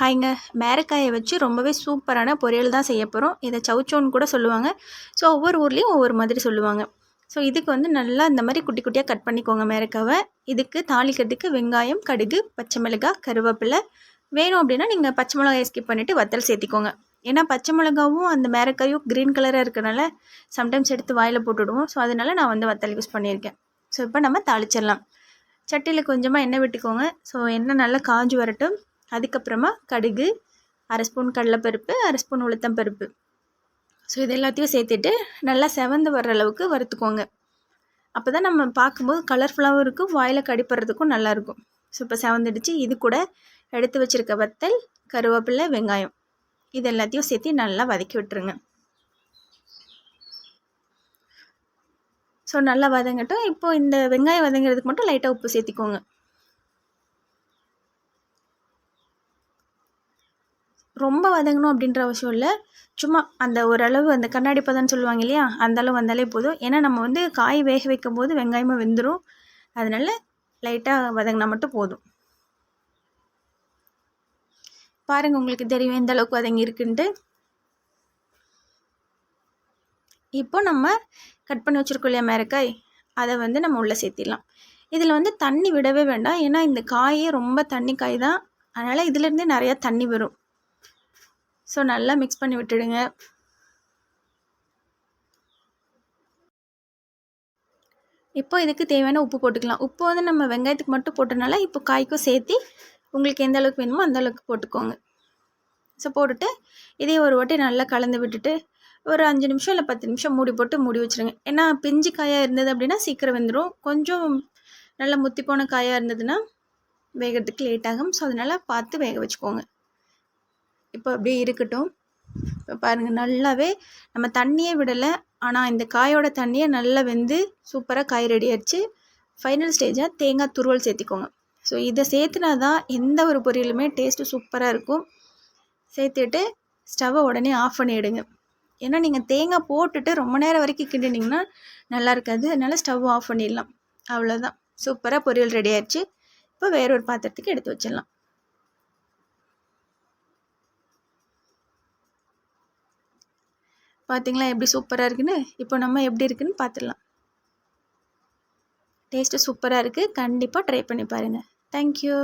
ஹாய்ங்க. மேரக்காயை வச்சு ரொம்பவே சூப்பரான பொரியல் தான் செய்ய போகிறோம் இதை சவுச்சோன்னு கூட சொல்லுவாங்க. ஸோ ஒவ்வொரு ஊர்லேயும் ஒவ்வொரு மாதிரி சொல்லுவாங்க. ஸோ இதுக்கு வந்து நல்லா இந்த மாதிரி குட்டி குட்டியாக கட் பண்ணிக்கோங்க மேரக்காவை. இதுக்கு தாளிக்கிறதுக்கு வெங்காயம் கடுகு பச்சை மிளகாய் கருவேப்பிலை வேணும் அப்படின்னா நீங்கள் பச்சை மிளகாயை ஸ்கிப் பண்ணிவிட்டு வத்தல் சேர்த்திக்கோங்க. ஏன்னா பச்சை மிளகாவும் அந்த மேரக்காயும் க்ரீன் கலராக இருக்கிறனால சம்டைம்ஸ் எடுத்து வாயில் போட்டுவிடுவோம் ஸோ அதனால் நான் வந்து வத்தல் யூஸ் பண்ணியிருக்கேன். ஸோ இப்போ நம்ம தாளிச்சிடலாம். சட்டியில் கொஞ்சமாக எண்ணெய் விட்டுக்கோங்க. ஸோ எண்ணெய் நல்லா காஞ்சு வரட்டும். அதுக்கப்புறமா கடுகு அரை ஸ்பூன் கடலைப்பருப்பு அரை ஸ்பூன் உளுத்தம் பருப்பு ஸோ இது எல்லாத்தையும் சேர்த்துட்டு நல்லா செவந்து வர்ற அளவுக்கு வறுத்துக்கோங்க. அப்போ தான் நம்ம பார்க்கும்போது கலர்ஃபுல்லாகவும் இருக்கும் வாயில் கடிப்படுறதுக்கும் நல்லாயிருக்கும் ஸோ இப்போ செவந்துடுச்சு. இது கூட எடுத்து வச்சுருக்க வத்தல் கருவேப்பிலை வெங்காயம். இது எல்லாத்தையும் சேர்த்து நல்லா வதக்கி விட்டுருங்க. ஸோ நல்லா வதங்கட்டும். இப்போது இந்த வெங்காயம் வதங்கிறதுக்கு மட்டும் லைட்டாக உப்பு சேர்த்திக்கோங்க. ரொம்ப வதங்கணும் அப்படின்ற அவசியம் இல்லை. சும்மா அந்த ஓரளவு அந்த கண்ணாடி பதம்னு சொல்லுவாங்க இல்லையா? அந்த அளவு வந்தாலே போதும். ஏன்னா நம்ம வந்து காய் வேக வைக்கும் போது வெங்காயமாக வெந்துடும் அதனால் லைட்டாக வதங்கினா மட்டும் போதும். பாருங்கள் உங்களுக்கு தெரியும் எந்த அளவுக்கு வதங்கி இருக்குன்ட்டு. இப்போ நம்ம கட் பண்ணி வச்சுருக்கோம் இல்லையா மேரக்காய்? அதை வந்து நம்ம உள்ளே சேர்த்திடலாம். இதில் வந்து தண்ணி விடவே வேண்டாம். ஏன்னா இந்த காயே ரொம்ப தண்ணி காய் தான். அதனால் இதுலேருந்தே நிறையா தண்ணி வரும். ஸோ நல்லா மிக்ஸ் பண்ணி விட்டுடுங்க. இப்போ இதுக்கு தேவையான உப்பு போட்டுக்கலாம். உப்பு வந்து நம்ம வெங்காயத்துக்கு மட்டும் போட்டனால இப்போ காய்க்கும் சேர்த்து உங்களுக்கு எந்த அளவுக்கு வேணுமோ அந்த அளவுக்கு போட்டுக்கோங்க. ஸோ போட்டுட்டு இதே ஒரு வாட்டி நல்லா கலந்து விட்டுட்டு ஒரு அஞ்சு நிமிஷம் இல்லை பத்து நிமிஷம் மூடி போட்டு மூடி வச்சுருங்க. ஏன்னா பிஞ்சு காயாக இருந்தது அப்படின்னா சீக்கிரம் வெந்துடும் கொஞ்சம் நல்லா முத்தி போன காயாக இருந்ததுன்னா வேகிறதுக்கு லேட் ஆகும். ஸோ அதனால் பார்த்து வேக வச்சுக்கோங்க. இப்போ அப்படியே இருக்கட்டும். இப்போ பாருங்கள் நல்லாவே நம்ம தண்ணியே விடலை. ஆனால் இந்த காயோட தண்ணியை நல்லா வெந்து சூப்பராக காய் ரெடி ஆயிடுச்சு. ஃபைனல் ஸ்டேஜாக தேங்காய் துருவல் சேர்த்திக்கோங்க. ஸோ இதை சேர்த்துனா தான் எந்த ஒரு பொரியலுமே டேஸ்ட்டு சூப்பராக இருக்கும். சேர்த்துட்டு ஸ்டவ்வை உடனே ஆஃப் பண்ணிவிடுங்க ஏன்னா நீங்கள் தேங்காய் போட்டுட்டு ரொம்ப நேரம் வரைக்கும் கிண்டினீங்கன்னா நல்லா இருக்காது. அதனால் ஸ்டவ் ஆஃப் பண்ணிடலாம். அவ்வளோதான் சூப்பராக பொரியல் ரெடி ஆயிடுச்சு. இப்போ வேற ஒரு பாத்திரத்துக்கு எடுத்து வச்சிடலாம். பார்த்தீங்களா எப்படி சூப்பராக இருக்குன்னு? இப்போ நம்ம எப்படி இருக்குன்னு பார்த்துடலாம் டேஸ்ட்டு சூப்பராக இருக்குது கண்டிப்பாக ட்ரை பண்ணி பாருங்கள் தேங்க்யூ